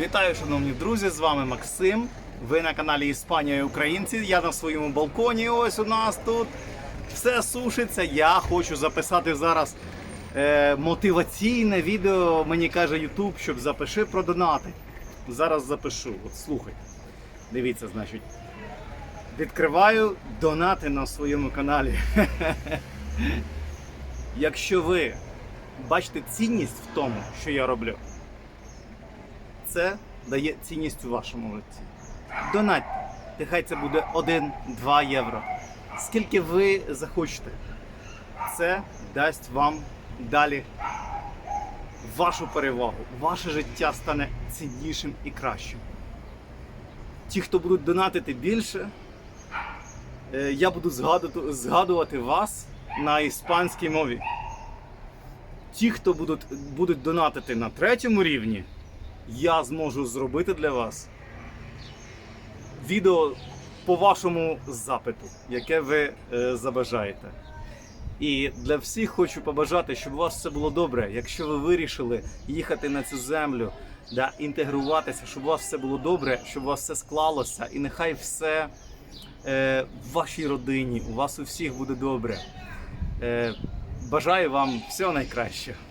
Вітаю, шановні друзі! З вами Максим. Ви на каналі Іспанія і Українці. Я на своєму балконі. Ось у нас тут все сушиться. Я хочу записати зараз е, мотиваційне відео. Мені каже YouTube, щоб запиши про донати. Зараз запишу. От слухай. Дивіться, значить. Відкриваю донати на своєму каналі. Якщо ви бачите цінність в тому, що я роблю, це дає цінність у вашому житті. Донатьте. Нехай це буде 1-2 євро. Скільки ви захочете, це дасть вам далі вашу перевагу. Ваше життя стане ціннішим і кращим. Ті, хто будуть донатити більше, е, я буду згадувати, вас на іспанській мові. Ті, хто будуть, будуть донатити на третьому рівні, я зможу зробити для вас відео по вашому запиту, яке ви е, забажаєте. І для всіх хочу побажати, щоб у вас все було добре. Якщо ви вирішили їхати на цю землю, да, інтегруватися, щоб у вас все було добре, щоб у вас все склалося, і нехай все е, в вашій родині, у вас у всіх буде добре. Е, бажаю вам всього найкращого.